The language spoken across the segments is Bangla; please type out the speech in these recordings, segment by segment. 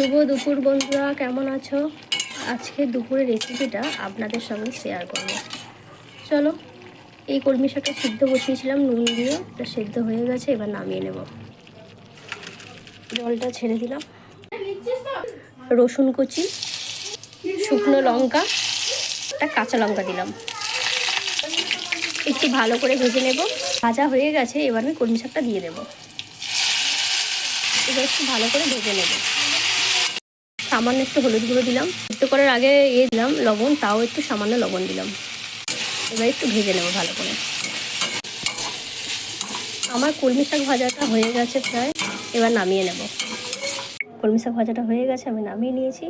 শুভ দুপুর বন্ধুরা, কেমন আছো? আজকে দুপুরের রেসিপিটা আপনাদের সঙ্গে শেয়ার করব। চলো, এই কলমি শাকটা সিদ্ধ বসিয়েছিলাম, নুন দিয়ে, এটা সেদ্ধ হয়ে গেছে, এবার নামিয়ে নেব। জলটা ছেড়ে দিলাম। রসুন কুচি, শুকনো লঙ্কা, একটা কাঁচা লঙ্কা দিলাম। একটু ভালো করে ভেজে নেব। ভাজা হয়ে গেছে, এবার আমি কলমি শাকটা দিয়ে দেবো। এবার একটু ভালো করে ভেজে নেব। সামান্য একটু হলুদ গুঁড়ো দিলাম। একটু করার আগে এ দিলাম, লবণ, তাও একটু সামান্য লবণ দিলাম। এবার একটু ভেজে নেব ভালো করে। আমার কলমি শাক ভাজাটা হয়ে গেছে প্রায়, এবার নামিয়ে নেব। কলমি শাক ভাজাটা হয়ে গেছে, আমি নামিয়ে নিয়েছি।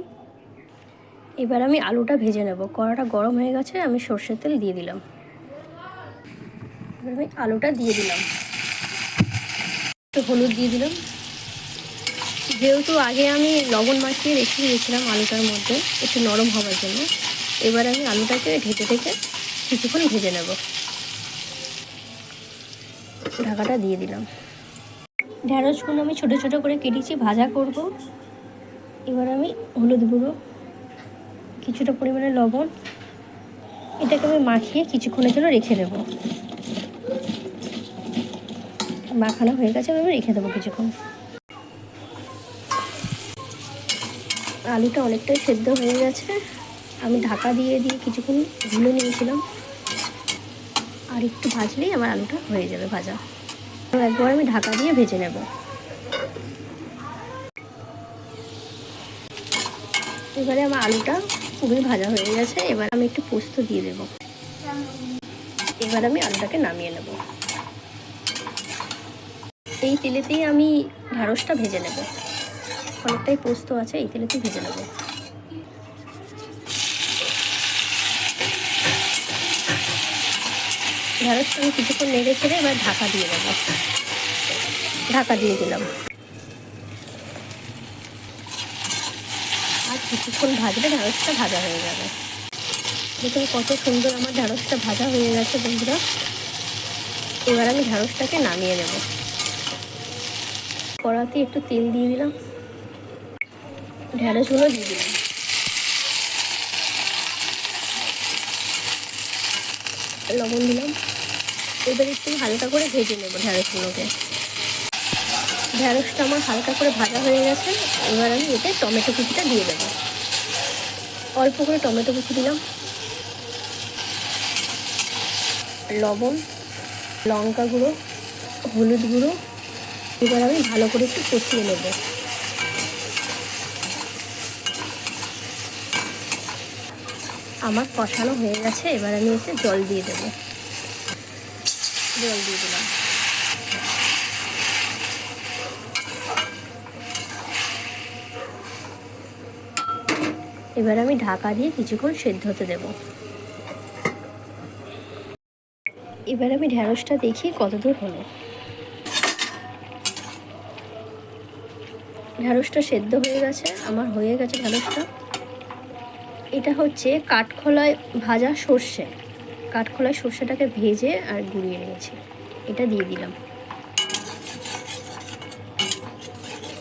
এবার আমি আলুটা ভেজে নেব। কড়াটা গরম হয়ে গেছে, আমি সর্ষের তেল দিয়ে দিলাম। এবার আমি আলুটা দিয়ে দিলাম। একটু হলুদ দিয়ে দিলাম। যেহেতু আগে আমি লবণ মাখিয়ে রেখে দিয়েছিলাম আলুটার মধ্যে, একটু নরম হওয়ার জন্য, এবার আমি আলুটাকে ঢেকে ঢেকে কিছুক্ষণ ভেজে নেব। ঢাকাটা দিয়ে দিলাম। ঢ্যাঁড়সগুলো আমি ছোটো ছোটো করে কেটেছি, ভাজা করব। এবার আমি হলুদ গুঁড়ো, কিছুটা পরিমাণে লবণ, এটাকে আমি মাখিয়ে কিছুক্ষণের জন্য রেখে দেবো। মাখানো হয়ে গেছে আমি রেখে দেবো কিছুক্ষণ। আলুটা অনেকটাই সেদ্ধ হয়ে গেছে। আমি ঢাকা দিয়ে দিয়ে কিছুক্ষণ ভুলে নিয়েছিলাম। আর একটু ভাজলেই আমার আলুটা হয়ে যাবে ভাজা। একবার আমি ঢাকা দিয়ে ভেজে নেব। এবারে আমার আলুটা খুবই ভাজা হয়ে গেছে। এবার আমি একটু পোস্ত দিয়ে দেব। এবার আমি আলুটাকে নামিয়ে নেব। এই তেলেতেই আমি ঢ্যাঁড়সটা ভেজে নেব। অনেকটাই পোস্ত আছে, এই তেলেতে ভেজে নেব। ঢ্যাঁড়সটা আমি কিছুক্ষণ নেড়ে ছেড়ে এবার ঢাকা দিয়ে দেব ঢাকা দিয়ে দিলাম। আর কিছুক্ষণ ভাজলে ঢ্যাঁড়সটা ভাজা হয়ে যাবে। দেখুন কত সুন্দর আমার ঢ্যাঁড়সটা ভাজা হয়ে গেছে, বন্ধুরা। এবার আমি ঢ্যাঁড়সটাকে নামিয়ে নেব। কড়াতে একটু তেল দিয়ে দিলাম। ঢ্যাঁড়সগুলো দিয়ে দিলাম। লবণ দিলাম। এবার একটু হালকা করে ভেজে নেব ঢ্যাঁড়সগুলোকে ঢ্যাঁড়সটা আমার হালকা করে ভাজা হয়ে গেছে। এবার আমি এতে টমেটো কুচিটা দিয়ে দেবো। অল্প করে টমেটো কুচি দিলাম। লবণ লঙ্কা গুঁড়ো হলুদ গুঁড়ো। এবার আমি ভালো করে একটু কষিয়ে নেব। আমার কষানো হয়ে গেছে, এবার আমি এতে জল দিয়ে দেবো। জল দিয়ে দিলাম। এবার আমি ঢাকা দিয়ে কিছুক্ষণ সেদ্ধ হতে দেব। এবার আমি ঢ্যাঁড়সটা দেখি কতদূর হলো। ঢ্যাঁড়সটা সেদ্ধ হয়ে গেছে, আমার হয়ে গেছে ঢ্যাঁড়সটা এটা হচ্ছে কাঠখোলায় ভাজা সর্ষে। কাঠখোলায় সর্ষেটাকে ভেজে আর গুঁড়িয়ে নিয়েছি। এটা দিয়ে দিলাম।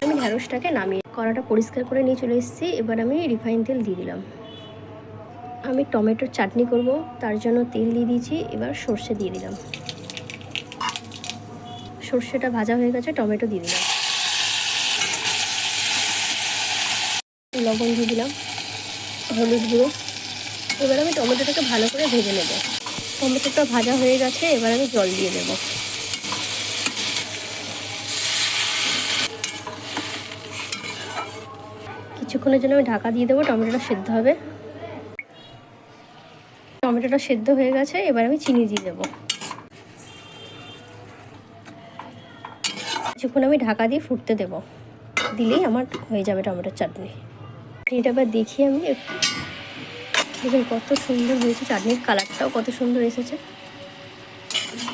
আমি ঢ্যাঁড়সটাকে নামিয়ে কড়াটা পরিষ্কার করে নিয়ে চলে এসেছি। এবার আমি রিফাইন তেল দিয়ে দিলাম। আমি টমেটোর চাটনি করব, তার জন্য তেল দিয়ে দিয়েছি। এবার সর্ষে দিয়ে দিলাম। সর্ষেটা ভাজা হয়ে গেছে, টমেটো দিয়ে দিলাম। লবণ দিয়ে দিলাম। হলুদ গুঁড়ো। এবার আমি টমেটোটাকে ভালো করে ভেজে নেব। টমেটোটা ভাজা হয়ে গেছে, এবার আমি জল দিয়ে দেব। কিছুক্ষণের জন্য আমি ঢাকা দিয়ে দেবো, টমেটোটা সেদ্ধ হবে। টমেটোটা সেদ্ধ হয়ে গেছে, এবার আমি চিনি দিয়ে দেবো। কিছুক্ষণ আমি ঢাকা দিয়ে ফুটতে দেব। দিলেই আমার হয়ে যাবে টমেটোর চাটনি। এটা এবার দেখি আমি। দেখুন কত সুন্দর হয়েছে চাটনির কালারটাও, কত সুন্দর এসেছে।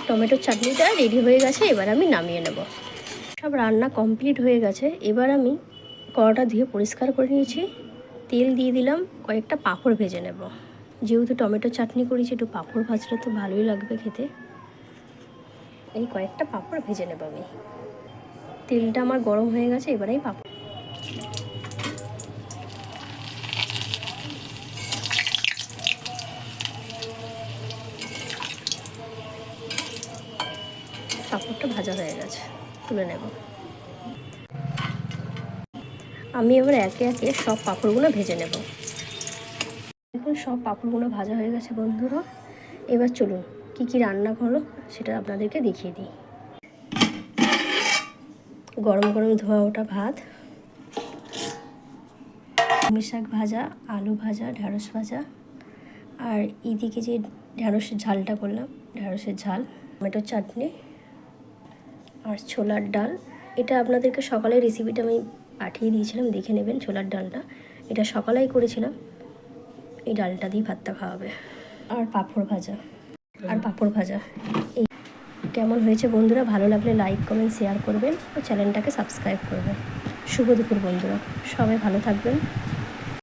টমেটোর চাটনিটা রেডি হয়ে গেছে, এবার আমি নামিয়ে নেব। সব রান্না কমপ্লিট হয়ে গেছে। এবার আমি কড়াটা ধুয়ে পরিষ্কার করে নিয়েছি। তেল দিয়ে দিলাম, কয়েকটা পাঁপড় ভেজে নেব। যেহেতু টমেটো চাটনি করেছি, একটু পাঁপড় ভাজলে তো ভালোই লাগবে খেতে। এই কয়েকটা পাঁপড় ভেজে নেব আমি। তেলটা আমার গরম হয়ে গেছে এবারেই পাঁপড় পাঁপড়টা ভাজা হয়ে গেছে। তুলে নেব। আমি এবার একে একে সব পাঁপড়গুলো ভেজে নেব। এখন সব পাঁপড়গুলো ভাজা হয়ে গেছে বন্ধুরা। এবার চলুন, কি কি রান্না হলো সেটা আপনাদেরকে দেখিয়ে দিই। গরম গরম ধোয়া ওটা ভাত কুমি শাক ভাজা, আলু ভাজা, ঢ্যাঁড়স ভাজা, আর এদিকে যে ঢ্যাঁড়সের ঝালটা করলাম ঢ্যাঁড়সের ঝাল টমেটোর চাটনি আর ছোলার ডাল। এটা আপনাদেরকে সকালে রেসিপিটা আমি পাঠিয়ে দিয়েছিলাম, দেখে নেবেন ছোলার ডালটা। এটা সকালেই করেছিলাম। এই ডালটা দিয়ে ভাতটা খাওয়াবে। আর পাঁপড় ভাজা। আর পাঁপড় ভাজা। এই কেমন হয়েছে বন্ধুরা? ভালো লাগলে লাইক কমেন্ট শেয়ার করবেন। ও চ্যানেলটাকে সাবস্ক্রাইব করবেন। শুভ দুপুর বন্ধুরা। সবাই ভালো থাকবেন।